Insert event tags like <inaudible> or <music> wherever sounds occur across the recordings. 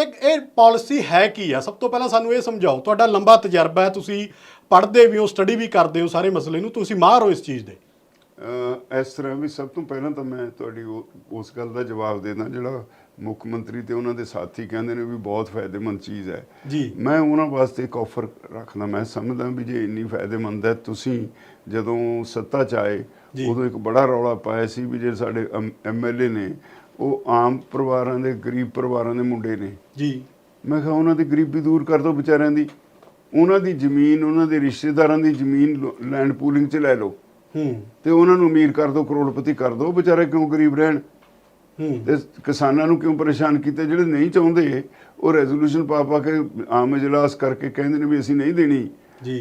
ਤੇ ਇਹ ਪਾਲਿਸੀ ਹੈ ਕੀ ਆ? ਸਭ ਤੋਂ ਪਹਿਲਾਂ ਸਾਨੂੰ ਇਹ ਸਮਝਾਓ ਤੁਹਾਡਾ ਲੰਬਾ ਤਜਰਬਾ ਹੈ ਤੁਸੀਂ ਪੜ੍ਹਦੇ ਵੀ ਹੋ ਸਟੱਡੀ ਵੀ ਕਰਦੇ ਹੋ ਸਾਰੇ ਮਸਲੇ ਨੂੰ ਤੁਸੀਂ ਮਾਹਰ ਹੋ ਇਸ ਚੀਜ਼ ਦੇ। ਇਸ ਤਰ੍ਹਾਂ ਵੀ ਸਭ ਤੋਂ ਪਹਿਲਾਂ ਤਾਂ ਮੈਂ ਤੁਹਾਡੀ ਉਸ ਗੱਲ ਦਾ ਜਵਾਬ ਦੇਣਾ ਜਿਹੜਾ ਮੁੱਖ ਮੰਤਰੀ ਤੇ ਉਹਨਾਂ ਦੇ ਸਾਥੀ ਕਹਿੰਦੇ ਨੇ ਵੀ ਬਹੁਤ ਫਾਇਦੇਮੰਦ ਚੀਜ਼ ਹੈ। ਜੀ। ਮੈਂ ਉਹਨਾਂ ਵਾਸਤੇ ਇੱਕ ਆਫਰ ਰੱਖਦਾ ਮੈਂ ਸਮਝਦਾ ਵੀ ਜੇ ਇੰਨੀ ਫਾਇਦੇਮੰਦ ਹੈ ਤੁਸੀਂ ਜਦੋਂ ਸੱਤਾ ਚ ਆਏ। ਉਦੋਂ ਇੱਕ ਬੜਾ ਰੌਲਾ ਪਾਇਆ ਸੀ ਵੀ ਜੇ ਸਾਡੇ ਐਮਐਲਏ ਨੇ ਉਹ ਆਮ ਪਰਿਵਾਰਾਂ ਦੇ ਗਰੀਬ ਪਰਿਵਾਰਾਂ ਦੇ ਮੁੰਡੇ ਨੇ। ਜੀ। ਮੈਂ ਕਿਹਾ ਉਹਨਾਂ ਦੀ ਗਰੀਬੀ ਦੂਰ ਕਰ ਦਿਓ ਵਿਚਾਰਿਆਂ ਦੀ। ਉਹਨਾਂ ਦੀ ਜ਼ਮੀਨ ਉਹਨਾਂ ਦੇ ਰਿਸ਼ਤੇਦਾਰਾਂ ਦੀ ਜ਼ਮੀਨ ਲੈਂਡ ਪੂਲਿੰਗ 'ਚ ਲੈ ਲਓ। ਹੂੰ। ਤੇ ਉਹਨਾਂ ਨੂੰ ਅਮੀਰ ਕਰ ਦਿਓ ਕਰੋੜਪਤੀ ਕਰ ਦਿਓ। ਵਿਚਾਰੇ ਕਿਉਂ ਗਰੀਬ ਰਹਿਣ? ਹੂੰ। ਤੇ ਕਿਸਾਨਾਂ ਨੂੰ ਕਿਉਂ ਪਰੇਸ਼ਾਨ ਕੀਤਾ? ਜਿਹੜੇ ਨਹੀਂ ਚਾਹੁੰਦੇ ਉਹ ਰੈਜ਼ੋਲੂਸ਼ਨ ਪਾ ਪਾ ਕੇ ਆਮ ਇਜਲਾਸ ਕਰਕੇ ਕਹਿੰਦੇ ਨੇ ਵੀ ਅਸੀਂ ਨਹੀਂ ਦੇਣੀ।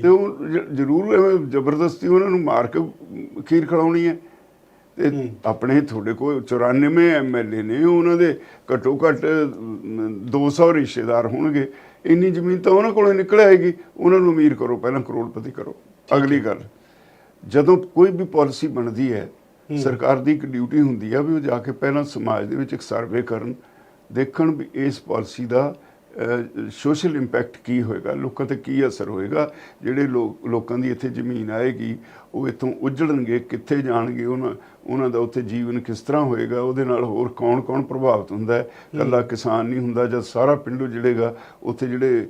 ਤੇ ਉਹ ਜ਼ਰੂਰ ਐਵੇਂ ਜ਼ਬਰਦਸਤੀ ਉਹਨਾਂ ਨੂੰ ਮਾਰ ਕੇ ਖੀਰ ਖਿਲਾਉਣੀ ਹੈ। ਤੇ। ਆਪਣੇ ਤੁਹਾਡੇ ਕੋਲ 94 ਐਮਐਲਏ ਨੇ ਉਹਨਾਂ ਦੇ ਘੱਟੋ ਘੱਟ ਅਮ, 200 ਰਿਸ਼ਤੇਦਾਰ ਹੋਣਗੇ। ਇੰਨੀ ਜ਼ਮੀਨ ਤਾਂ ਉਹਨਾਂ ਕੋਲੋਂ ਨਿਕਲ ਆਏਗੀ। ਉਹਨਾਂ ਨੂੰ ਅਮੀਰ ਕਰੋ ਪਹਿਲਾਂ ਕਰੋੜਪਤੀ ਕਰੋ। ਅਗਲੀ ਗੱਲ ਜਦੋਂ ਕੋਈ ਵੀ ਪਾਲਿਸੀ ਬਣਦੀ ਹੈ ਸਰਕਾਰ ਦੀ ਇੱਕ ਡਿਊਟੀ ਹੁੰਦੀ ਹੈ ਵੀ ਉਹ ਜਾ ਕੇ ਪਹਿਲਾਂ ਸਮਾਜ ਦੇ ਵਿੱਚ ਇੱਕ ਸਰਵੇ ਕਰਨ ਦੇਖਣ ਵੀ ਇਸ ਪਾਲਿਸੀ ਦਾ ਸੋਸ਼ਲ ਇੰਪੈਕਟ ਕੀ ਹੋਏਗਾ? ਲੋਕਾਂ ਤੇ ਕੀ ਅਸਰ ਹੋਏਗਾ? ਜਿਹੜੇ ਲੋਕ ਲੋਕਾਂ ਦੀ ਇੱਥੇ ਜ਼ਮੀਨ ਆਏਗੀ ਉਹ ਇੱਥੋਂ ਉਜੜਨਗੇ ਕਿੱਥੇ ਜਾਣਗੇ ਉਹਨਾਂ ਉਹਨਾਂ ਦਾ ਉੱਥੇ ਜੀਵਨ ਕਿਸ ਤਰ੍ਹਾਂ ਹੋਏਗਾ? ਉਹਦੇ ਨਾਲ ਹੋਰ ਕੌਣ-ਕੌਣ ਪ੍ਰਭਾਵਿਤ ਹੁੰਦਾ ਹੈ? ਕੱਲਾ ਕਿਸਾਨ ਨਹੀਂ ਹੁੰਦਾ ਜਦ ਸਾਰਾ ਪਿੰਡ ਉਜੜੇਗਾ? ਉੱਥੇ ਜਿਹੜੇ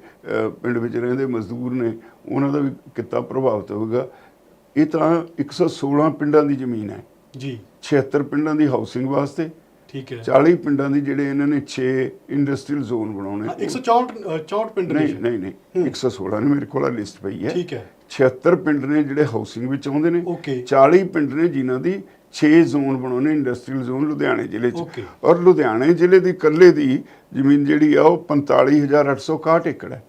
ਪਿੰਡ ਵਿੱਚ ਰਹਿੰਦੇ ਮਜ਼ਦੂਰ ਨੇ ਉਹਨਾਂ ਦਾ ਵੀ ਕਿੱਤਾ ਪ੍ਰਭਾਵਿਤ ਹੋਵੇਗਾ ਇਹ ਤਾਂ 116 ਪਿੰਡਾਂ ਦੀ ਜ਼ਮੀਨ ਹੈ। ਜੀ। 76 ਪਿੰਡਾਂ ਦੀ ਹਾਊਸਿੰਗ ਵਾਸਤੇ ਠੀਕ ਹੈ। 40 ਪਿੰਡਾਂ ਦੀ ਜਿਹੜੇ ਇਹਨਾਂ ਨੇ 6 ਇੰਡਸਟਰੀਅਲ ਜ਼ੋਨ ਬਣਾਉਣੇ ਹਾਂ, 164 ਅ, 64 ਪਿੰਡ ਨਹੀਂ ਨਹੀਂ ਨਹੀਂ 116 ਨੇ ਮੇਰੇ ਕੋਲ ਲਿਸਟ ਪਈ ਹੈ। ਠੀਕ ਹੈ। 76 ਪਿੰਡ ਨੇ ਜਿਹੜੇ ਹਾਊਸਿੰਗ ਵਿੱਚ ਆਉਂਦੇ ਨੇ। Okay. 40 ਪਿੰਡ ਨੇ ਜਿਨ੍ਹਾਂ ਦੀ 6 ਜ਼ੋਨ ਬਣਾਉਣੇ ਇੰਡਸਟਰੀਅਲ ਜ਼ੋਨ ਲੁਧਿਆਣੇ ਜ਼ਿਲ੍ਹੇ 'ਚ. ਔਰ ਲੁਧਿਆਣੇ ਜ਼ਿਲ੍ਹੇ ਦੀ ਇਕੱਲੇ ਦੀ ਜ਼ਮੀਨ ਜਿਹੜੀ ਆ ਉਹ 45861 ਏਕੜ ਹੈ।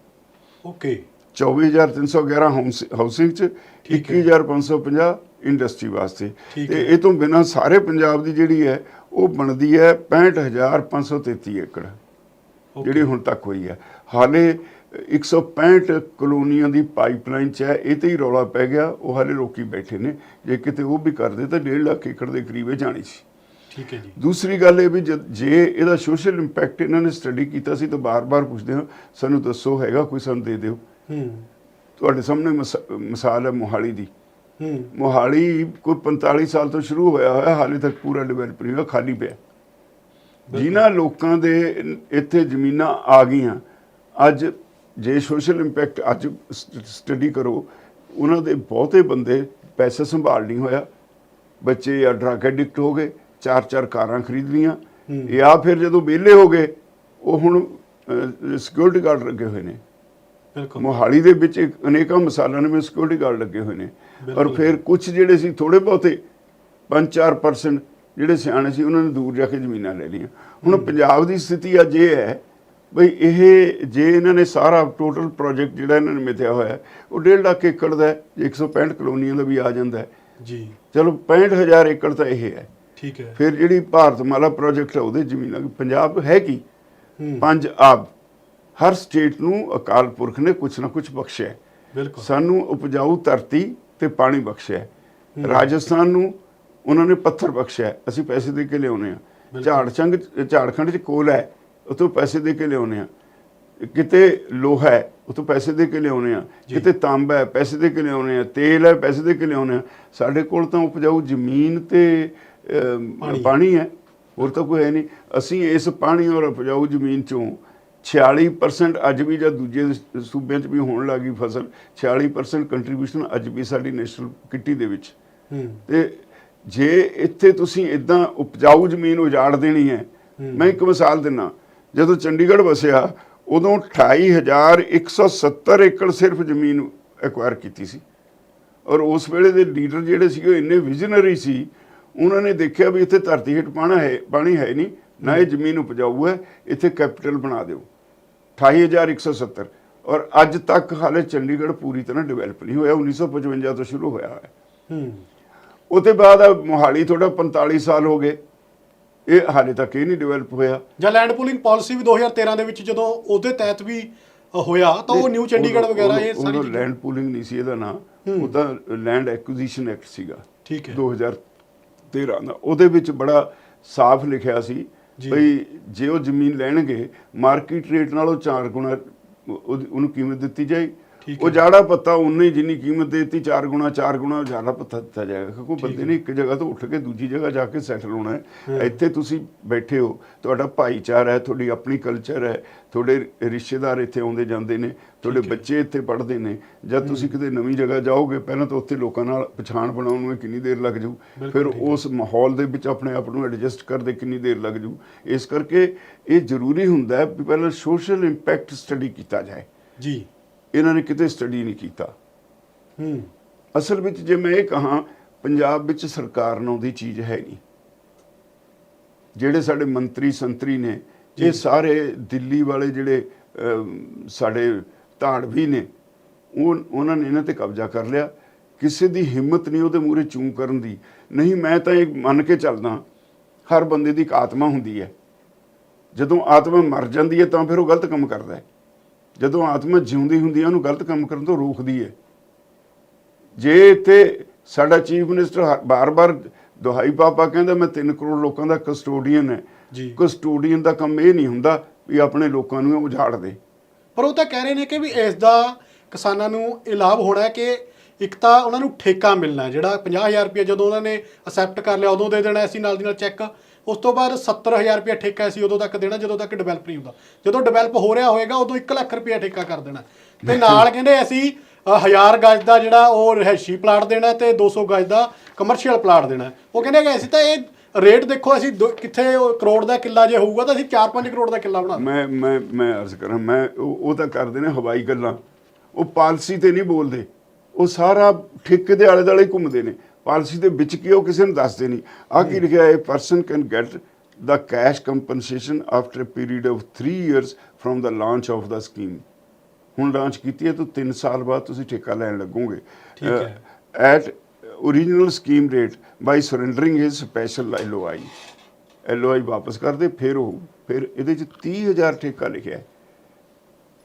ਓਕੇ। 24311 ਹਾਊਸ- ਹਾਊਸਿੰਗ ਚ ਠੀਕ ਹੈ। 21550 ਇੰਡਸਟਰੀ ਵਾਸਤੇ। ਤੇ। ਇਹ ਤੋਂ ਬਿਨਾ ਸਾਰੇ ਪੰਜਾਬ ਦੀ ਜਿਹੜੀ ਹੈ ਉਹ ਬਣਦੀ ਹੈ 65533 ਏਕੜ. ਜਿਹੜੀ ਹੁਣ ਤੱਕ ਹੋਈ ਹੈ। ਹਾਲੇ 165 ਕਲੋਨੀਆਂ ਦੀ ਪਾਈਪਲਾਈਨ ਚ ਹੈ ਇਹ ਤੇ ਹੀ ਰੌਲਾ ਪੈ ਗਿਆ ਉਹ ਹਾਲੇ ਰੋਕੀ ਬੈਠੇ ਨੇ। ਜੇ ਕਿਤੇ ਉਹ ਵੀ ਕਰਦੇ ਤਾਂ 1.5 ਲੱਖ ਏਕੜ ਦੇ ਕਰੀਬੇ ਜਾਣੀ ਸੀ। ਠੀਕ ਹੈ ਜੀ। ਦੂਸਰੀ ਗੱਲ ਇਹ ਵੀ ਜੇ ਇਹਦਾ ਸੋਸ਼ਲ ਇੰਪੈਕਟ ਇਹਨਾਂ ਨੇ ਸਟੱਡੀ ਕੀਤਾ ਸੀ ਤਾਂ ਬਾਰ-ਬਾਰ ਪੁੱਛਦੇ ਹਾਂ ਸਾਨੂੰ ਦੱਸੋ ਹੈਗਾ ਕੋਈ ਸਾਨੂੰ ਦੇ ਦਿਓ। ਹੂੰ। ਤੁਹਾਡੇ ਸਾਹਮਣੇ ਮਸ- ਮਿਸਾਲ ਹੈ ਮੋਹਾਲੀ ਦੀ। ਮੋਹਾਲੀ ਕੋਈ 45 ਸਾਲ ਤੋਂ ਸ਼ੁਰੂ ਹੋਇਆ ਹੋਇਆ ਹਾਲੇ ਤੱਕ ਪੂਰਾ ਡਿਵੈਲਪ ਨਹੀਂ ਹੋਇਆ ਖਾਲੀ ਪਿਆ। ਜਿਨ੍ਹਾਂ ਲੋਕਾਂ ਦੇ ਇੱਥੇ ਜ਼ਮੀਨਾਂ ਆ ਗਈਆਂ ਅੱਜ ਜੇ ਸੋਸ਼ਲ ਇੰਪੈਕਟ ਅੱਜ ਸਟੱਡੀ ਕਰੋ ਉਹਨਾਂ ਦੇ ਬਹੁਤੇ ਬੰਦੇ ਪੈਸੇ ਸੰਭਾਲ ਨਹੀਂ ਹੋਇਆ। ਬੱਚੇ ਜਾਂ ਡਰਗ ਐਡਿਕਟ ਹੋ ਗਏ ਚਾਰ ਚਾਰ ਕਾਰਾਂ ਖਰੀਦ ਲੀਆਂ ਜਾਂ ਫਿਰ ਜਦੋਂ ਵਿਹਲੇ ਹੋ ਗਏ ਉਹ ਹੁਣ ਸਿਕਿਉਰਿਟੀ ਗਾਰਡ ਲੱਗੇ ਹੋਏ ਨੇ। ਮੋਹਾਲੀ ਦੇ ਵਿੱਚ ਅਨੇਕਾਂ ਮਿਸਾਲਾਂ ਨੇ ਸਿਕਿਉਰਿਟੀ ਗਾਰਡ ਲੱਗੇ ਹੋਏ ਨੇ। ਔਰ ਬਿਲਕੁਲ। ਫਿਰ ਕੁਝ ਜਿਹੜੇ ਸੀ ਥੋੜੇ ਬਹੁਤੇ 5-4% ਜਿਹੜੇ ਸਿਆਣੇ ਸੀ ਉਹਨਾਂ ਨੇ ਦੂਰ ਜਾ ਕੇ ਜ਼ਮੀਨਾਂ ਲੈ ਲਈਆਂ। ਹੁਣ ਪੰਜਾਬ ਦੀ ਸਥਿਤੀ ਅੱਜ ਇਹ ਹੈ ਬਈ ਇਹ ਜੇ ਇਹਨਾਂ ਨੇ ਸਾਰਾ ਟੋਟਲ ਪ੍ਰੋਜੈਕਟ ਜਿਹੜਾ ਇਹਨਾਂ ਨੇ ਮਿਥਿਆ ਹੋਇਆ ਉਹ 1.5 ਲੱਖ ਏਕੜ ਦਾ ਹੈ ਜੇ 165 ਕਲੋਨੀਆਂ ਦਾ ਵੀ ਆ ਜਾਂਦਾ ਜੀ। ਚਲੋ 65000 ਏਕੜ ਤਾਂ ਇਹ ਹੈ। ਠੀਕ ਹੈ। ਫਿਰ ਜਿਹੜੀ ਭਾਰਤਮਾਲਾ ਪ੍ਰੋਜੈਕਟ ਹੈ ਉਹਦੇ ਜ਼ਮੀਨਾਂ ਪੰਜਾਬ ਹੈ ਕੀ? ਪੰਜ ਆਬ। ਹਰ ਸਟੇਟ ਨੂੰ ਅਕਾਲ ਪੁਰਖ ਨੇ ਕੁਝ ਨਾ ਕੁਝ ਬਖਸ਼ਿਆ। ਬਿਲਕੁਲ ਸਾਨੂੰ ਉਪਜਾਊ ਧਰਤੀ ਤੇ ਪਾਣੀ ਬਖਸ਼ਿਆ। ਰਾਜਸਥਾਨ ਨੂੰ ਉਹਨਾਂ ਨੇ ਪੱਥਰ ਬਖਸ਼ਿਆ। ਅਸੀਂ ਪੈਸੇ ਦੇ ਕੇ ਲਿਆਉਨੇ ਆ। ਝਾੜਚੰਗ ਝਾੜਖੰਡ ਚ ਕੋਲ ਹੈ ਉਤੋਂ ਪੈਸੇ ਦੇ ਕੇ ਲਿਆਉਨੇ ਆ ਕਿਤੇ ਲੋਹਾ ਹੈ ਉਤੋਂ ਪੈਸੇ ਦੇ ਕੇ ਲਿਆਉਨੇ ਆ। ਕਿਤੇ ਤਾਂਬਾ ਹੈ ਪੈਸੇ ਦੇ ਕੇ ਲਿਆਉਨੇ ਆ ਤੇਲ ਹੈ ਪੈਸੇ ਦੇ ਕੇ ਲਿਆਉਨੇ ਆ ਸਾਡੇ ਕੋਲ ਤਾਂ ਉਪਜਾਊ ਜ਼ਮੀਨ ਤੇ। ਪਾਣੀ ਹੈ ਹੋਰ ਤਾਂ ਕੋਈ ਹੈ ਨਹੀਂ ਅਸੀਂ ਇਸ ਪਾਣੀ ਔਰ ਉਪਜਾਊ ਜ਼ਮੀਨ ਚੋਂ 46% ਅੱਜ ਵੀ ਜਦ ਦੂਜੇ ਸੂਬਿਆਂ 'ਚ ਵੀ ਹੋਣ ਲੱਗੀ ਫਸਲ 46% ਕੰਟਰੀਬਿਊਸ਼ਨ ਅੱਜ ਵੀ ਸਾਡੀ ਨੈਸ਼ਨਲ ਕਿੱਟੀ ਦੇ ਵਿੱਚ। ਤੇ ਜੇ ਇੱਥੇ ਤੁਸੀਂ ਇਦਾਂ ਉਪਜਾਊ ਜ਼ਮੀਨ ਉਜਾੜ ਦੇਣੀ ਹੈ ਮੈਂ ਇੱਕ ਮਿਸਾਲ ਦਿੰਨਾ ਜਦੋਂ ਚੰਡੀਗੜ੍ਹ ਵਸਿਆ ਉਦੋਂ 28170 ਏਕੜ ਸਿਰਫ ਜ਼ਮੀਨ ਐਕਵਾਇਰ ਕੀਤੀ ਸੀ। ਔਰ ਉਸ ਵੇਲੇ ਦੇ ਲੀਡਰ ਜਿਹੜੇ ਸੀਗੇ ਉਹ ਇੰਨੇ ਵਿਜ਼ਨਰੀ ਸੀ ਉਹਨਾਂ ਨੇ ਦੇਖਿਆ ਵੀ ਇੱਥੇ ਧਰਤੀ ਹੇਠ ਪਾਣਾ ਹੈ ਪਾਣੀ ਹੈ ਨਹੀਂ ਨਾ ਇਹ ਜ਼ਮੀਨ ਉਪਜਾਊ ਹੈ ਇੱਥੇ ਕੈਪੀਟਲ ਬਣਾ ਦਿਓ। 28170 ਔਰ ਅੱਜ ਤੱਕ ਹਾਲੇ ਚੰਡੀਗੜ੍ਹ ਪੂਰੀ ਤਰ੍ਹਾਂ ਡਿਵੈਲਪ ਨਹੀਂ ਹੋਇਆ। 1955 ਤੋਂ ਸ਼ੁਰੂ ਹੋਇਆ ਹੈ। ਹੂੰ। ਉਹਦੇ ਬਾਅਦ ਮੋਹਾਲੀ ਥੋੜਾ 45 ਸਾਲ ਹੋ ਗਏ। ਇਹ ਹਾਲੇ ਤੱਕ ਇਹ ਨਹੀਂ ਡਿਵੈਲਪ ਹੋਇਆ। ਜਾਂ ਲੈਂਡ ਪੂਲਿੰਗ ਪਾਲਿਸੀ ਵੀ 2013 ਦੇ ਵਿੱਚ ਜਦੋਂ ਉਹਦੇ ਤਹਿਤ ਵੀ ਹੋਇਆ ਤਾਂ ਉਹ ਨਿਊ ਚੰਡੀਗੜ੍ਹ ਵਗੈਰਾ ਇਹ ਸਾਰੀ ਲੈਂਡ ਪੂਲਿੰਗ ਨਹੀਂ ਸੀ ਇਹਦਾ ਨਾਂ। ਉਹ ਤਾਂ ਲੈਂਡ ਐਕੁਜੀਸ਼ਨ ਐਕਟ ਸੀਗਾ। ਠੀਕ ਹੈ। 2013 ਦਾ। ਉਹਦੇ ਵਿੱਚ ਬੜਾ ਸਾਫ਼ ਲਿਖਿਆ ਸੀ। ਭਈ ਜੇ ਉਹ ਜ਼ਮੀਨ ਲੈਣਗੇ ਮਾਰਕੀਟ ਰੇਟ ਨਾਲੋਂ 4 ਗੁਣਾ ਉਹ- ਉਹਨੂੰ ਕੀਮਤ ਦਿੱਤੀ ਜਾਏ। ਉਹ ਜਾੜਾ ਪੱਤਾ ਉਨੀ ਜਿੰਨੀ ਕੀਮਤ ਦੇਤੀ 4 ਗੁਣਾ 4 ਗੁਣਾ ਜਾੜਾ ਪੱਤਾ ਦਿੱਤਾ ਜਾਏਗਾ। ਕਿਉਂਕਿ ਬੰਦੇ ਨੇ ਇੱਕ ਜਗ੍ਹਾ ਤੋਂ ਉੱਠ ਕੇ ਦੂਜੀ ਜਗ੍ਹਾ ਜਾ ਕੇ ਸੈਟਲ ਹੋਣਾ ਹੈ। ਇੱਥੇ ਤੁਸੀਂ ਬੈਠੇ ਹੋ ਤੁਹਾਡਾ ਭਾਈਚਾਰਾ ਹੈ ਤੁਹਾਡੀ ਆਪਣੀ ਕਲਚਰ ਹੈ ਤੁਹਾਡੇ ਰਿਸ਼ਤੇਦਾਰ ਇੱਥੇ ਆਉਂਦੇ ਜਾਂਦੇ ਨੇ ਤੁਹਾਡੇ ਬੱਚੇ ਇੱਥੇ ਪੜ੍ਹਦੇ ਨੇ। ਜਦ ਤੁਸੀਂ ਕਿਤੇ ਨਵੀਂ ਜਗ੍ਹਾ ਜਾਓਗੇ ਪਹਿਲਾਂ ਤਾਂ ਉੱਥੇ ਲੋਕਾਂ ਨਾਲ ਪਛਾਣ ਬਣਾਉਣ ਨੂੰ ਕਿੰਨੀ ਦੇਰ ਲੱਗ ਜਾਊ। ਫਿਰ ਉਸ ਮਾਹੌਲ ਦੇ ਵਿੱਚ ਆਪਣੇ ਆਪ ਨੂੰ ਐਡਜਸਟ ਕਰਦੇ ਕਿੰਨੀ ਦੇਰ ਲੱਗ ਜਾਊ। ਇਸ ਕਰਕੇ ਇਹ ਜ਼ਰੂਰੀ ਹੁੰਦਾ ਹੈ ਪਹਿਲਾਂ ਸੋਸ਼ਲ ਇੰਪੈਕਟ ਸਟੱਡੀ ਕੀਤਾ ਜਾਏ। ਜੀ। ਇਹਨਾਂ ਨੇ ਕਿਤੇ ਸਟੱਡੀ ਨਹੀਂ ਕੀਤਾ। ਹੂੰ। ਅਸਲ ਵਿੱਚ ਜੇ ਮੈਂ ਇਹ ਕਹਾਂ ਪੰਜਾਬ ਵਿੱਚ ਸਰਕਾਰ ਨਾਮ ਦੀ ਚੀਜ਼ ਹੈ ਨਹੀਂ। ਜਿਹੜੇ ਸਾਡੇ ਮੰਤਰੀ ਸੰਤਰੀ ਨੇ ਇਹ ਸਾਰੇ ਦਿੱਲੀ ਵਾਲੇ ਜਿਹੜੇ ਸਾਡੇ ਧਾੜਵੀ ਨੇ। ਉਹ ਉਹਨਾਂ ਨੇ ਇਹਨਾਂ ਤੇ ਕਬਜ਼ਾ ਕਰ ਲਿਆ। ਕਿਸੇ ਦੀ ਹਿੰਮਤ ਨਹੀਂ ਉਹਦੇ ਮੂਹਰੇ ਚੂੰ ਕਰਨ ਦੀ। ਨਹੀਂ ਮੈਂ ਤਾਂ ਇਹ ਮੰਨ ਕੇ ਚੱਲਦਾ ਹਰ ਬੰਦੇ ਦੀ ਇੱਕ ਆਤਮਾ ਹੁੰਦੀ ਹੈ। ਜਦੋਂ ਆਤਮਾ ਮਰ ਜਾਂਦੀ ਹੈ ਤਾਂ ਫਿਰ ਉਹ ਗਲਤ ਕੰਮ ਕਰਦਾ ਹੈ। ਜਦੋਂ ਆਤਮਾ ਜਿਉਂਦੀ ਹੁੰਦੀ ਹੈ ਉਹਨੂੰ ਗਲਤ ਕੰਮ ਕਰਨ ਤੋਂ ਰੋਕਦੀ ਹੈ। ਜੇ ਇੱਥੇ ਸਾਡਾ ਚੀਫ ਮਿਨਿਸਟਰ ਬਾਰ-ਬਾਰ ਦੁਹਾਈ ਪਾਪਾ ਕਹਿੰਦਾ ਮੈਂ 3 ਕਰੋੜ ਲੋਕਾਂ ਦਾ ਕਸਟੋਡੀਅਨ ਹੈ। ਜੀ। ਕਸਟੋਡੀਅਨ ਦਾ ਕੰਮ ਇਹ ਨਹੀਂ ਹੁੰਦਾ ਵੀ ਆਪਣੇ ਲੋਕਾਂ ਨੂੰ ਉਜਾੜ ਦੇ। ਪਰ ਉਹ ਤਾਂ ਕਹਿ ਰਹੇ ਨੇ ਕਿ ਵੀ ਇਸ ਦਾ ਕਿਸਾਨਾਂ ਨੂੰ ਇਹ ਲਾਭ ਹੋਣਾ ਹੈ ਕਿ ਇੱਕ ਤਾਂ ਉਹਨਾਂ ਨੂੰ ਠੇਕਾ ਮਿਲਣਾ ਹੈ, ਜਿਹੜਾ 50000 ਰੁਪਏ ਜਦੋਂ ਉਹਨਾਂ ਨੇ ਅਸੈਪਟ ਕਰ ਲਿਆ ਉਦੋਂ ਦੇ ਦੇਣਾ ਸੀ ਨਾਲ ਦੀ ਨਾਲ ਚੈੱਕ ਉਸ ਤੋਂ ਬਾਅਦ 70000 ਰੁਪਏ ਠੇਕਾ ਸੀ ਉਦੋਂ ਤੱਕ ਦੇਣਾ ਜਦੋਂ ਤੱਕ ਡਿਵੈਲਪ ਨਹੀਂ ਹੁੰਦਾ। ਜਦੋਂ ਡਿਵੈਲਪ ਹੋ ਰਿਹਾ ਹੋਏਗਾ ਉਦੋਂ 1 ਲੱਖ ਰੁਪਏ ਠੇਕਾ ਕਰ ਦੇਣਾ। ਤੇ ਨਾਲ ਕਹਿੰਦੇ ਅਸੀਂ 1000 ਗਜ ਦਾ ਜਿਹੜਾ ਉਹ ਰਹਿਸ਼ੀ ਪਲਾਟ ਦੇਣਾ ਤੇ 200 ਗਜ ਦਾ ਕਮਰਸ਼ੀਅਲ ਪਲਾਟ ਦੇਣਾ ਉਹ ਕਹਿੰਦੇ ਕਿ ਅਸੀਂ ਤਾਂ ਇਹ ਰੇਟ ਦੇਖੋ ਅਸੀਂ ਦੋ- ਕਿੱਥੇ ਉਹ ਕਰੋੜ ਦਾ ਕਿੱਲਾ ਜੇ ਹੋਊਗਾ ਤਾਂ ਅਸੀਂ 4-5 ਕਰੋੜ ਦਾ ਕਿੱਲਾ ਬਣਾ ਮੈਂ ਮੈਂ ਮੈਂ ਅਰਜ਼ ਕਰਾਂ ਮੈਂ ਉਹ ਉਹ ਤਾਂ ਕਰਦੇ ਨੇ ਹਵਾਈ ਗੱਲਾਂ। ਉਹ ਪਾਲਿਸੀ ਤੇ ਨਹੀਂ ਬੋਲਦੇ। ਉਹ ਸਾਰਾ ਠੇਕੇ ਦੇ ਆਲੇ ਦੁਆਲੇ ਘੁੰਮਦੇ ਨੇ। ਪਾਲਿਸੀ ਦੇ ਵਿੱਚ ਕੀ ਉਹ ਕਿਸੇ ਨੂੰ ਦੱਸਦੇ ਨਹੀਂ। ਆ ਕੀ ਲਿਖਿਆ ਹੈ person can get the cash compensation after a period of 3 years from the launch of the scheme. ਹੁਣ ਲਾਂਚ ਕੀਤੀ ਹੈ ਤਾਂ 3 ਸਾਲ ਬਾਅਦ ਤੁਸੀਂ ਠੇਕਾ ਲੈਣ ਲੱਗੋਗੇ। ਠੀਕ ਹੈ। At original scheme rate by surrendering his special LOI LOI ਵਾਪਸ ਕਰਦੇ ਫਿਰ ਉਹ ਫਿਰ ਇਹਦੇ ਚ 30000 ਠੇਕਾ ਲਿਖਿਆ ਹੈ।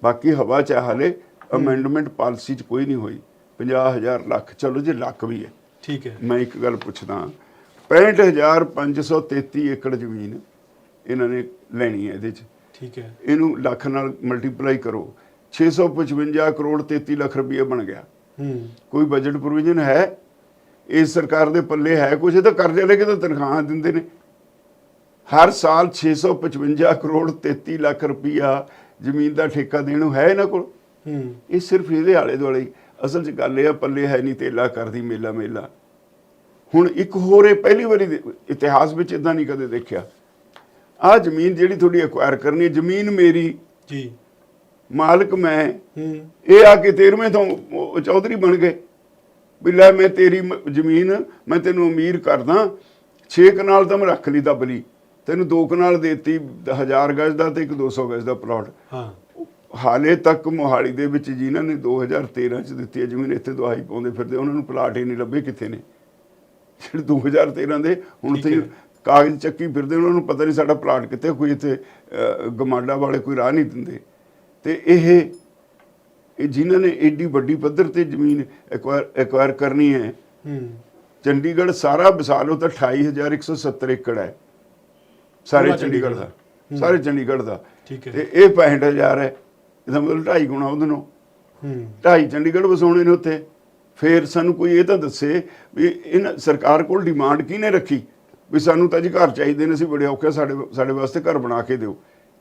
ਬਾਕੀ ਹਵਾ ਚ ਹਾਲੇ ਅਮੈਂਡਮੈਂਟ ਪਾਲਿਸੀ ਚ ਕੋਈ ਨਹੀਂ ਹੋਈ। 50000 ਲੱਖ ਚਲੋ ਜੇ ਲੱਖ ਵੀ ਹੈ। ਠੀਕ ਹੈ। ਮੈਂ ਇੱਕ ਗੱਲ ਪੁੱਛਦਾ 65533 ਏਕੜ ਜ਼ਮੀਨ ਇਹਨਾਂ ਨੇ ਲੈਣੀ ਹੈ ਇਹਦੇ ਚ। ਠੀਕ ਹੈ। ਇਹਨੂੰ ਲੱਖ ਨਾਲ ਮਲਟੀਪਲਾਈ ਕਰੋ। 655 ਕਰੋੜ 33 ਲੱਖ ਰੁਪਏ ਬਣ ਗਿਆ। ਹੂੰ। ਕੋਈ ਬਜਟ ਪ੍ਰੋਵੀਜ਼ਨ ਹੈ? ਇਸ ਸਰਕਾਰ ਦੇ ਪੱਲੇ ਹੈ ਕੁਝ ਇਹ ਤਾਂ ਕਰਜ਼ੇ ਲੈ ਕੇ ਤਾਂ ਤਨਖਾਹਾਂ ਦਿੰਦੇ ਨੇ। ਹਰ ਸਾਲ 655 ਕਰੋੜ 33 ਲੱਖ ਰੁਪਈਆ ਜ਼ਮੀਨ ਦਾ ਠੇਕਾ ਦੇਣ ਨੂੰ ਹੈ ਇਹਨਾਂ ਕੋਲ। ਇਹ ਸਿਰਫ ਇਹਦੇ ਆਲੇ ਦੁਆਲੇ। ਅਸਲ 'ਚ ਗੱਲ ਇਹ ਆ ਪੱਲੇ ਹੈ ਨਹੀਂ ਤੇਲਾ ਕਰਦੀ ਮੇਲਾ ਮੇਲਾ। ਹੁਣ ਇੱਕ ਹੋਰ ਇਹ ਪਹਿਲੀ ਵਾਰੀ ਇਤਿਹਾਸ ਵਿੱਚ ਇਦਾਂ ਨਹੀਂ ਕਦੇ ਦੇਖਿਆ। ਆ ਜ਼ਮੀਨ ਜਿਹੜੀ ਤੁਹਾਡੀ ਐਕਵਾਇਰ ਕਰਨੀ ਹੈ ਜ਼ਮੀਨ ਮੇਰੀ। ਜੀ। ਮਾਲਕ ਮੈਂ। ਇਹ ਆ ਕੇ 13ਵੇਂ ਤੋਂ ਚੌਧਰੀ ਬਣ ਗਏ। ਵੀ ਲੈ ਮੈਂ ਤੇਰੀ ਜ਼ਮੀਨ ਮੈਂ ਤੈਨੂੰ ਅਮੀਰ ਕਰਦਾ। 6 ਕਨਾਲ ਤਾਂ ਮੈਂ ਰੱਖ ਲਈ ਦੱਬ ਲਈ। ਤੈਨੂੰ 2 ਕਨਾਲ ਦੇਤੀ 1000 ਗਜ ਦਾ ਤੇ ਇੱਕ 200 ਗਜ ਦਾ ਪਲਾਟ। ਹਾਂ। ਹਾਲੇ ਤੱਕ ਮੋਹਾਲੀ ਦੇ ਵਿੱਚ ਜਿਨ੍ਹਾਂ ਨੇ 2013 ਚ ਦਿੱਤੀ ਹੈ ਜ਼ਮੀਨ ਇੱਥੇ ਦਵਾਈ ਪਾਉਂਦੇ ਫਿਰਦੇ ਉਹਨਾਂ ਨੂੰ ਪਲਾਟ ਹੀ ਨਹੀਂ ਲੱਭੇ ਕਿੱਥੇ ਨੇ। ਜਿਹੜੇ 2013 ਦੇ ਹੁਣ ਤੇ। ਕਾਗਜ਼ ਚੱਕੀ ਫਿਰਦੇ ਉਹਨਾਂ ਨੂੰ ਪਤਾ ਨਹੀਂ ਸਾਡਾ ਪਲਾਟ ਕਿੱਥੇ ਕੋਈ ਇੱਥੇ ਗਮਾਡਾ ਵਾਲੇ ਕੋਈ ਰਾਹ ਨਹੀਂ ਦਿੰਦੇ। ਤੇ ਇਹ ਇਹ ਜਿਨ੍ਹਾਂ ਨੇ ਏਡੀ ਵੱਡੀ ਪੱਧਰ ਤੇ ਜ਼ਮੀਨ ਐਕਵਾਇਰ ਐਕਵਾਇਰ ਕਰਨੀ ਹੈ ਹੂੰ। ਚੰਡੀਗੜ੍ਹ ਸਾਰਾ ਵਿਸਾਲੋ ਤਾਂ 28170 ਏਕੜ ਹੈ। ਸਾਰੇ ਚੰਡੀਗੜ੍ਹ ਦਾ। ਸਾਰੇ ਚੰਡੀਗੜ੍ਹ ਦਾ। ਠੀਕ ਹੈ। ਤੇ ਇਹ 65000 ਹੈ। ਇਹਦਾ ਮਤਲਬ 2.5 ਗੁਣਾ ਉਹਦੇ ਨੂੰ ਹੂੰ। 2.5 ਚੰਡੀਗੜ੍ਹ ਵਸਾਉਣੇ ਨੇ ਉੱਥੇ। ਫੇਰ ਸਾਨੂੰ ਕੋਈ ਇਹ ਤਾਂ ਦੱਸੇ ਵੀ ਇਹਨਾਂ ਸਰਕਾਰ ਕੋਲ ਡਿਮਾਂਡ ਕਿਹਨੇ ਰੱਖੀ? ਵੀ ਸਾਨੂੰ ਤਾਂ ਜੀ ਘਰ ਚਾਹੀਦੇ ਨੇ ਅਸੀਂ ਬੜੇ ਔਖੇ ਸਾਡੇ ਸਾਡੇ ਵਾਸਤੇ ਘਰ ਬਣਾ ਕੇ ਦਿਓ।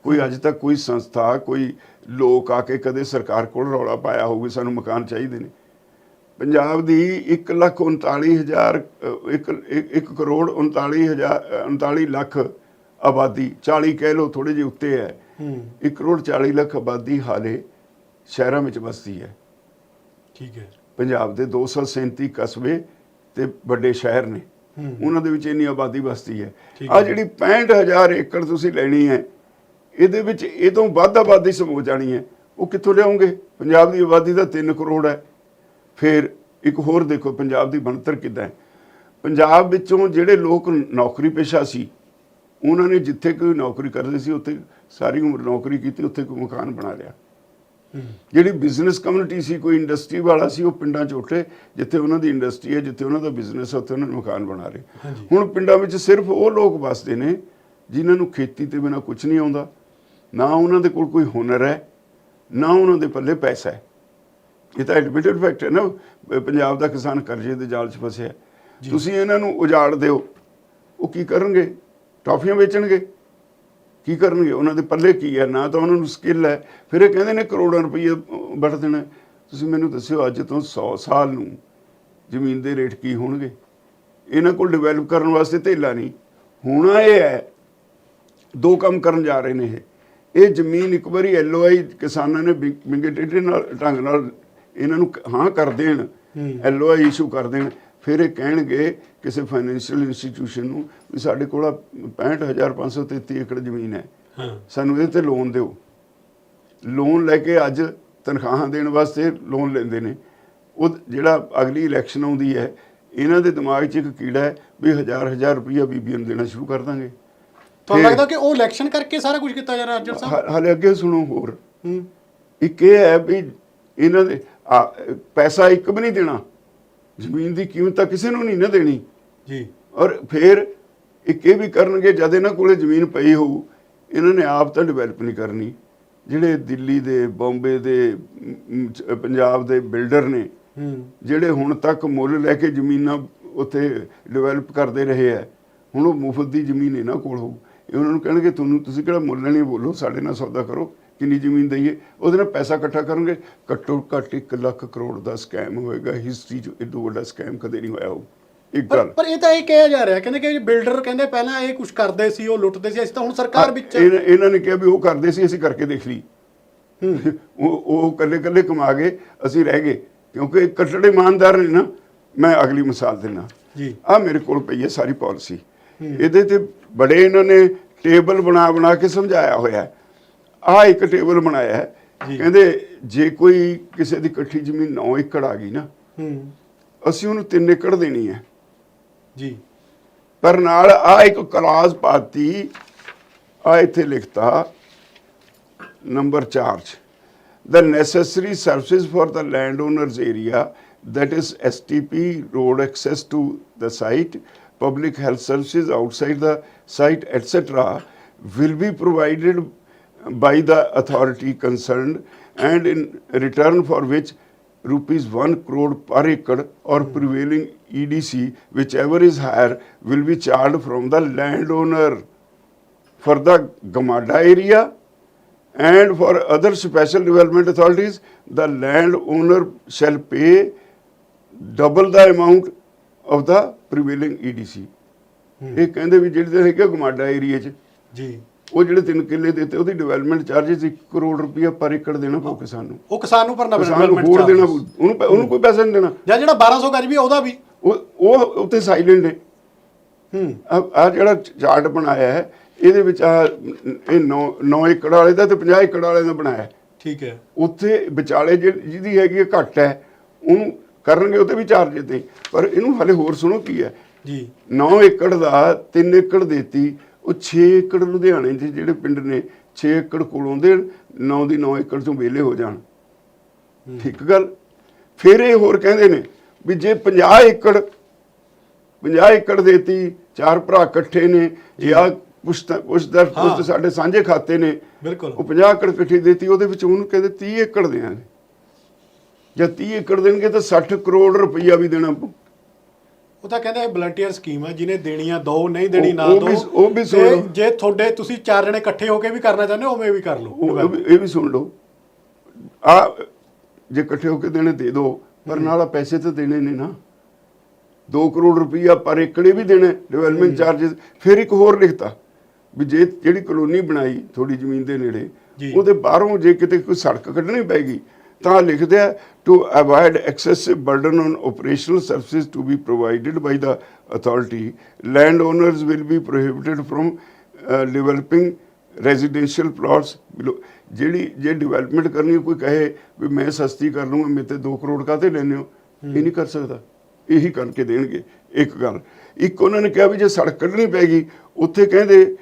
ਕੋਈ ਅੱਜ ਤੱਕ ਕੋਈ ਸੰਸਥਾ ਕੋਈ ਲੋਕ ਆ ਕੇ ਕਦੇ ਸਰਕਾਰ ਕੋਲ ਰੌਲਾ ਪਾਇਆ ਹੋਊਗਾ ਸਾਨੂੰ ਮਕਾਨ ਚਾਹੀਦੇ ਨੇ। ਪੰਜਾਬ ਦੀ 139000 1 ਕਰੋੜ 39000 39 ਲੱਖ ਆਬਾਦੀ 40 ਕਹਿ ਲਓ ਥੋੜੇ ਜਿਹੇ ਉੱਤੇ ਹੈ। ਹੂੰ। 1 ਕਰੋੜ 40 ਲੱਖ ਆਬਾਦੀ ਹਾਲੇ ਸ਼ਹਿਰਾਂ ਵਿੱਚ ਵਸਦੀ ਹੈ। ਠੀਕ ਹੈ। ਪੰਜਾਬ ਦੇ 237 ਕਸਬੇ ਤੇ ਵੱਡੇ ਸ਼ਹਿਰ ਨੇ। ਉਹਨਾਂ ਦੇ ਵਿੱਚ ਇੰਨੀ ਆਬਾਦੀ ਵਸਦੀ ਹੈ। ਆ। ਜਿਹੜੀ 65000 ਏਕੜ ਤੁਸੀਂ ਲੈਣੀ ਹੈ ਇਹਦੇ ਵਿੱਚ ਇਹ ਤੋਂ ਵੱਧ ਆਬਾਦੀ ਸਮੋ ਜਾਣੀ ਹੈ। ਉਹ ਕਿੱਥੋਂ ਲਿਆਉਂਗੇ? ਪੰਜਾਬ ਦੀ ਆਬਾਦੀ ਤਾਂ 3 ਕਰੋੜ ਹੈ। ਫਿਰ ਇੱਕ ਹੋਰ ਦੇਖੋ ਪੰਜਾਬ ਦੀ ਬਣਤਰ ਕਿੱਦਾਂ ਹੈ? ਪੰਜਾਬ ਵਿੱਚੋਂ ਜਿਹੜੇ ਲੋਕ ਨੌਕਰੀ ਪੇਸ਼ਾ ਸੀ ਉਹਨਾਂ ਨੇ ਜਿੱਥੇ ਕੋਈ ਨੌਕਰੀ ਕਰਦੇ ਸੀ ਉੱਥੇ ਸਾਰੀ ਉਮਰ ਨੌਕਰੀ ਕੀਤੀ ਉੱਥੇ ਕੋਈ ਮਕਾਨ ਬਣਾ ਲਿਆ। ਜਿਹੜੀ ਬਿਜ਼ਨਸ ਕਮਿਊਨਿਟੀ ਸੀ ਕੋਈ ਇੰਡਸਟਰੀ ਵਾਲਾ ਸੀ ਉਹ ਪਿੰਡਾਂ 'ਚ ਉੱਠੇ ਜਿੱਥੇ ਉਹਨਾਂ ਦੀ ਇੰਡਸਟਰੀ ਹੈ ਜਿੱਥੇ ਉਹਨਾਂ ਦਾ ਬਿਜ਼ਨਸ ਹੈ ਉੱਥੇ ਉਹਨਾਂ ਨੇ ਮਕਾਨ ਬਣਾ ਹਾਂਜੀ। ਹੁਣ ਪਿੰਡਾਂ ਵਿੱਚ ਸਿਰਫ ਉਹ ਲੋਕ ਵਸਦੇ ਨੇ ਜਿਨ੍ਹਾਂ ਨੂੰ ਖੇਤੀ ਤੇ ਬਿਨਾ ਕੁਝ ਨਹੀਂ ਆਉਂਦਾ। ਨਾ ਉਹਨਾਂ ਦੇ ਕੋਲ ਕੋਈ ਹੁਨਰ ਹੈ ਨਾ ਉਹਨਾਂ ਦੇ ਪੱਲੇ ਪੈਸਾ ਹੈ। ਇਹ ਤਾਂ ਐਡਮਿਟਡ ਫੈਕਟ ਹੈ ਨਾ ਪੰਜਾਬ ਦਾ ਕਿਸਾਨ ਕਰਜ਼ੇ ਦੇ ਜਾਲ 'ਚ ਫਸਿਆ। ਤੁਸੀਂ ਇਹਨਾਂ ਨੂੰ ਉਜਾੜ ਦਿਓ ਉਹ ਕੀ ਕਰਨਗੇ? ਟਾਫੀਆਂ ਵੇਚਣਗੇ? ਕੀ ਕਰਨਗੇ? ਉਹਨਾਂ ਦੇ ਪੱਲੇ ਕੀ ਹੈ? ਨਾ ਤਾਂ ਉਹਨਾਂ ਨੂੰ ਸਕਿੱਲ ਹੈ। ਫਿਰ ਇਹ ਕਹਿੰਦੇ ਨੇ ਕਰੋੜਾਂ ਰੁਪਏ ਵੱਟ ਦੇਣਾ। ਤੁਸੀਂ ਮੈਨੂੰ ਦੱਸਿਓ ਅੱਜ ਤੋਂ 100 ਸਾਲ ਨੂੰ ਜ਼ਮੀਨ ਦੇ ਰੇਟ ਕੀ ਹੋਣਗੇ? ਇਹਨਾਂ ਕੋਲ ਡਿਵੈਲਪ ਕਰਨ ਵਾਸਤੇ ਧੇਲਾ ਨਹੀਂ। ਹੋਣਾ ਇਹ ਹੈ ਦੋ ਕੰਮ ਕਰਨ ਜਾ ਰਹੇ ਨੇ ਇਹ। ਇਹ ਜ਼ਮੀਨ ਇੱਕ ਵਾਰੀ ਐਲਓਆਈ ਕਿਸਾਨਾਂ ਨੇ ਵਿੰਗੇ ਟੇਢੇ ਨਾਲ ਢੰਗ ਨਾਲ ਇਹਨਾਂ ਨੂੰ ਹਾਂ ਕਰ ਦੇਣ ਐਲਓਆਈ ਇਸ਼ੂ ਕਰ ਦੇਣ ਫਿਰ ਇਹ ਕਹਿਣਗੇ ਕਿਸੇ ਫਾਈਨੈਂਸ਼ੀਅਲ ਇੰਸਟੀਟਿਊਸ਼ਨ ਨੂੰ ਵੀ ਸਾਡੇ ਕੋਲ 65533 ਏਕੜ ਜ਼ਮੀਨ ਹੈ। ਹਾਂ। ਸਾਨੂੰ ਇਹਦੇ ਤੇ ਲੋਨ ਦਿਓ। ਲੋਨ ਲੈ ਕੇ ਅੱਜ ਤਨਖਾਹਾਂ ਦੇਣ ਵਾਸਤੇ ਲੋਨ ਲੈਂਦੇ ਨੇ। ਉਹ ਜਿਹੜਾ ਅਗਲੀ ਇਲੈਕਸ਼ਨ ਆਉਂਦੀ ਹੈ ਇਹਨਾਂ ਦੇ ਦਿਮਾਗ 'ਚ ਇੱਕ ਕੀੜਾ ਹੈ ਵੀ ਹਜ਼ਾਰ ਹਜ਼ਾਰ ਰੁਪਈਆ ਬੀਬੀਆਂ ਨੂੰ ਦੇਣਾ ਸ਼ੁਰੂ ਕਰ ਦਾਂਗੇ। ਤੁਹਾਨੂੰ ਲੱਗਦਾ ਕਿ ਉਹ ਇਲੈਕਸ਼ਨ ਕਰਕੇ ਸਾਰਾ ਕੁਝ ਕੀਤਾ ਜਾ ਰਿਹਾ ਅਰਜਨ ਸਾਹਿਬ? ਹ- ਹਾਲੇ ਅੱਗੇ ਸੁਣੋ ਹੋਰ। ਹੂੰ ਇੱਕ ਇਹ ਹੈ ਵੀ ਇਹਨਾਂ ਦੇ ਆ, ਪੈਸਾ ਇੱਕ ਵੀ ਨਹੀਂ ਦੇਣਾ। ਜ਼ਮੀਨ ਦੀ ਕੀਮਤ ਤਾਂ ਕਿਸੇ ਨੂੰ ਨਹੀਂ ਨਾ ਦੇਣੀ। ਜੀ। ਔਰ ਫਿਰ ਇੱਕ ਇਹ ਵੀ ਕਰਨਗੇ ਜਦ ਇਹਨਾਂ ਕੋਲੇ ਜ਼ਮੀਨ ਪਈ ਹੋਊ ਇਹਨਾਂ ਨੇ ਆਪ ਤਾਂ ਡਿਵੈਲਪ ਨਹੀਂ ਕਰਨੀ। ਜਿਹੜੇ ਦਿੱਲੀ ਦੇ ਬੰਬੇ ਦੇ ਮ, ਮ, ਚ- ਪੰਜਾਬ ਦੇ ਬਿਲਡਰ ਨੇ ਹੂੰ। ਜਿਹੜੇ ਹੁਣ ਤੱਕ ਮੁੱਲ ਲੈ ਕੇ ਜ਼ਮੀਨਾਂ ਉੱਥੇ ਡਿਵੈਲਪ ਕਰਦੇ ਰਹੇ ਆ ਹੁਣ ਉਹ ਮੁਫਤ ਦੀ ਜ਼ਮੀਨ ਇਹਨਾਂ ਕੋਲ ਹੋਊ। ਇਹ ਉਹਨਾਂ ਨੂੰ ਕਹਿਣਗੇ ਤੁਹਾਨੂੰ ਤੁਸੀਂ ਕਿਹੜਾ ਮੁੱਲ ਲੈਣੀ ਬੋਲੋ ਸਾਡੇ ਨਾਲ ਸੌਦਾ ਕਰੋ। ਕਿੰਨੀ ਜ਼ਮੀਨ ਦਈਏ? ਉਹਦੇ ਨਾਲ ਪੈਸਾ ਇਕੱਠਾ ਕਰਨਗੇ। ਘੱਟੋ ਘੱਟ 1 ਲੱਖ ਕਰੋੜ ਦਾ ਸਕੈਮ ਹੋਏਗਾ। ਹਿਸਟਰੀ 'ਚ ਇਦੋਂ ਵੱਡਾ ਸਕੈਮ ਕਦੇ ਨਹੀਂ ਹੋਇਆ ਹੋਊ ਇੱਕ ਗੱਲ। ਪਰ ਇਹ ਤਾਂ ਇਹ ਕਿਹਾ ਜਾ ਰਿਹਾ ਕਹਿੰਦੇ ਕਿ ਬਿਲਡਰ ਕਹਿੰਦੇ ਪਹਿਲਾਂ ਇਹ ਕੁਝ ਕਰਦੇ ਸੀ ਉਹ ਲੁੱਟਦੇ ਸੀ। ਅਸੀਂ ਤਾਂ ਹੁਣ ਸਰਕਾਰ ਵਿੱਚ ਇਹਨਾਂ ਨੇ ਕਿਹਾ ਵੀ ਉਹ ਕਰਦੇ ਸੀ ਅਸੀਂ ਕਰਕੇ ਦੇਖ ਲਈ। <laughs> ਉਹ ਉਹ ਕੱਲੇ ਕੱਲੇ ਕਮਾ ਗਏ ਅਸੀਂ ਰਹਿ ਗਏ। ਕਿਉਂਕਿ ਕੱਟੜੇ ਇਮਾਨਦਾਰ ਨੇ ਨਾ। ਮੈਂ ਅਗਲੀ ਮਿਸਾਲ ਦਿੰਦਾ। ਜੀ। ਆ ਮੇਰੇ ਕੋਲ ਪਈ ਹੈ ਸਾਰੀ ਪਾਲਿਸੀ ਇਹਦੇ ਤੇ ਬੜੇ ਇਹਨਾਂ ਨੇ ਟੇਬਲ ਬਣਾ ਬਣਾ ਕੇ ਸਮਝਾਇਆ ਹੋਇਆ ਆ ਇੱਕ ਟੇਬਲ ਬਣਾਇਆ ਹੈ। ਕਹਿੰਦੇ ਜੇ ਕੋਈ ਕਿਸੇ ਦੀ ਇਕੱਠੀ ਜ਼ਮੀਨ 9 ਏਕੜ ਆ ਗਈ ਨਾ ਹੂੰ। ਅਸੀਂ ਉਹਨੂੰ 3 ਏਕੜ ਦੇਣੀ ਹੈ। ਜੀ। ਪਰ ਨਾਲ ਆ ਇੱਕ ਕਲਾਸ ਪਾਤੀ ਆ ਇੱਥੇ ਲਿਖਤਾ ਨੰਬਰ 4 ਚ the necessary services for the landowner's area that is STP road access to the site public health services outside the site etc will be provided by the authority concerned and in return for which rupees 1 crore per acre or hmm. prevailing EDC whichever is higher will be charged from the landowner for the Gamada area and for other special development authorities, the landowner shall pay double the amount of the prevailing EDC. ਇਹ ਕਹਿੰਦੇ ਵੀ ਜਿਹੜੇ ਹੈਗੇ GMADA area 'ਚ ਜੀ। ਉਹ ਜਿਹੜੇ ਤਿੰਨ ਕਿੱਲੇ ਦਿੱਤੇ ਉਹਦੀ ਡਿਵੈਲਪਮੈਂਟ ਚਾਰजेस 1 ਕਰੋੜ ਰੁਪਇਆ ਪਰ ਏਕੜ ਦੇਣਾ ਪਊ ਕਿਸਾਨ ਨੂੰ। ਉਹ ਕਿਸਾਨ ਨੂੰ ਭਰਨਾ ਨੂੰ ਹੋਰ ਦੇਣਾ ਉਹਨੂੰ ਉਹਨੂੰ ਕੋਈ ਪੈਸਾ ਨਹੀਂ ਦੇਣਾ। ਜਾਂ ਜਿਹੜਾ 1200 ਗਜ ਵੀ ਉਹਦਾ ਵੀ। ਉਹ ਉੱਤੇ ਸਾਇਲੈਂਟ ਨੇ ਹੂੰ। ਆ ਜਿਹੜਾ ਚਾਰਟ ਬਣਾਇਆ ਹੈ ਇਹਦੇ ਵਿੱਚ ਆ ਇਹ 9 9 ਏਕੜ ਵਾਲੇ ਦਾ ਤੇ 50 ਏਕੜ ਵਾਲੇ ਦਾ ਬਣਾਇਆ ਹੈ। ਠੀਕ ਹੈ। ਉੱਥੇ ਵਿਚਾਲੇ ਜਿਹੀ- ਜਿਹਦੀ ਹੈਗੀ ਹੈ ਘੱਟ ਹੈ ਉਹਨੂੰ ਕਰਨਗੇ ਉਹਤੇ ਵੀ ਚਾਰਜ ਤੇ ਪਰ ਇਹਨੂੰ ਹਲੇ ਹੋਰ ਸੁਣੋ ਕੀ ਹੈ। ਜੀ। 9 ਏਕੜ ਦਾ 3 ਏਕੜ ਦੇਤੀ ਉਹ 6 ਏਕੜ ਲੁਧਿਆਣੇ 'ਚ ਜਿਹੜੇ ਪਿੰਡ ਨੇ 6 ਏਕੜ ਕੋਲੋਂ ਦੇਣ 9 ਦੀ 9 ਏਕੜ ਚੋਂ ਵਿਹਲੇ ਹੋ ਜਾਣ। ਠੀਕ ਗੱਲ? ਫਿਰ ਇਹ ਹੋਰ ਕਹਿੰਦੇ ਨੇ ਵੀ ਜੇ 50 ਏਕੜ 50 ਏਕੜ ਦੇਤੀ ਚਾਰ ਭਰਾ ਇਕੱਠੇ ਨੇ ਜਾਂ ਕੁਛ ਤਾਂ ਕੁਛ ਦਰ ਕੁਛ ਹਾਂ। ਤਾਂ ਸਾਡੇ ਸਾਂਝੇ ਖਾਤੇ ਨੇ ਬਿਲਕੁਲ। ਉਹ 50 ਏਕੜ ਇਕੱਠੀ ਦੇਤੀ ਉਹਦੇ ਵਿੱਚ ਉਹਨੂੰ ਕਹਿੰਦੇ 30 ਏਕੜ ਦੇਾਂਗੇ। ਜੇ 30 ਏਕੜ ਦੇਣਗੇ ਤਾਂ 60 ਕਰੋੜ ਰੁਪਈਆ ਵੀ ਦੇਣਾ ਪਊ। ਉਹ ਤਾਂ ਕਹਿੰਦੇ ਵਲੰਟੀਅਰ ਸਕੀਮ ਹੈ ਜਿਹਨੇ ਦੇਣੀਆਂ ਦੋ ਨਹੀਂ ਦੇਣੀ ਨਾ ਦੋ। ਉਹ ਵੀ ਸੁਣ ਲਓ। ਜੇ ਤੁਹਾਡੇ ਤੁਸੀਂ ਚਾਰ ਜਣੇ ਇਕੱਠੇ ਹੋ ਕੇ ਵੀ ਕਰਨਾ ਚਾਹੁੰਦੇ ਹੋ ਉਵੇਂ ਵੀ ਕਰ ਲਓ। ਇਹ ਵੀ- ਇਹ ਸੁਣ ਲਓ। ਆ ਜੇ ਇਕੱਠੇ ਹੋ ਕੇ ਦੇਣੇ ਦੇ ਦਿਓ ਪਰ ਨਾਲ ਪੈਸੇ ਤਾਂ ਦੇਣੇ ਨੇ ਨਾ। 2 ਕਰੋੜ ਰੁਪਈਆ ਪਰ ਏਕੜੇ ਵੀ ਦੇਣਾ ਡਿਵੈਲਪਮੈਂਟ ਚਾਰजेस ਫਿਰ ਇੱਕ ਹੋਰ ਲਿਖਤਾ ਵੀ ਜੇ ਜਿਹੜੀ ਕਲੋਨੀ ਬਣਾਈ ਥੋੜੀ ਜ਼ਮੀਨ ਦੇ ਨੇੜੇ। ਉਹਦੇ ਬਾਹਰੋਂ ਜੇ ਕਿਤੇ ਕੋਈ ਸੜਕ ਕੱਢਣੀ ਪੈਗੀ ਤਾਂ ਲਿਖਦੇ ਆ to avoid excessive burden on operational services to be provided by the authority land owners will be prohibited from developing residential plots ਜਿਹੜੀ, ਜੇ ਡਿਵੈਲਪਮੈਂਟ ਕਰਨੀ ਕੋਈ ਕਹੇ ਵੀ ਮੈਂ ਸਸਤੀ ਕਰ ਲੂੰਗਾ ਮੇਰੇ ਤੇ 2 ਕਰੋੜ ਕਾਤੇ ਲੈਣੇ ਹੋ? ਇਹ ਨਹੀਂ ਕਰ ਸਕਦਾ। ਇਹੀ ਕਰਕੇ ਦੇਣਗੇ। ਇੱਕ ਗੱਲ। ਇੱਕ ਉਹਨਾਂ ਨੇ ਕਿਹਾ ਵੀ ਜੇ ਸੜਕ ਕੱਢਣੀ ਪੈਗੀ ਉੱਥੇ ਕਹਿੰਦੇ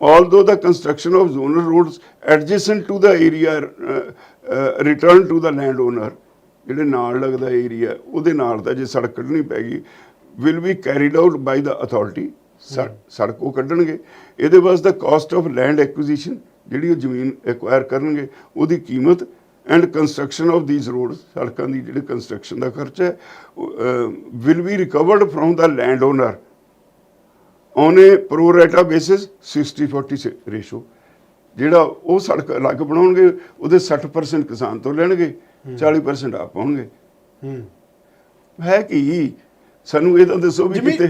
although the construction of zonal roads adjacent to the area uh, uh, return to the landowner ਜਿਹੜੇ ਨਾਲ ਲੱਗਦਾ ਏਰੀਆ ਉਹਦੇ ਨਾਲ ਦਾ ਜੇ ਸੜਕ ਕੱਢਣੀ ਪੈਗੀ will be carried out by the authority ਸੜ- ਸੜਕ ਉਹ ਕੱਢਣਗੇ। ਇਹਦੇ ਵਾਸਤੇ ਕਾਸਟ ਆਫ ਲੈਂਡ ਐਕੁਜੀਸ਼ਨ ਜਿਹੜੀ ਉਹ ਜ਼ਮੀਨ ਐਕਵਾਇਰ ਕਰਨਗੇ ਉਹਦੀ ਕੀਮਤ and construction of these road ਸੜਕਾਂ ਦੀ ਜਿਹੜੀ ਕੰਸਟਰਕਸ਼ਨ ਦਾ ਖਰਚਾ ਹੈ will be recovered from the land owner on a pro rata basis 60 40 ratio ਜਿਹੜਾ ਉਹ ਸੜਕ ਅਲੱਗ ਬਣਾਉਣਗੇ ਉਹਦੇ 60% ਕਿਸਾਨ ਤੋਂ ਲੈਣਗੇ 40% ਆਪ ਪਾਉਣਗੇ ਹੂੰ। ਹੈ ਕੀ? ਸਾਨੂੰ ਇਹ ਤਾਂ ਦੱਸੋ ਵੀ ਕਿਤੇ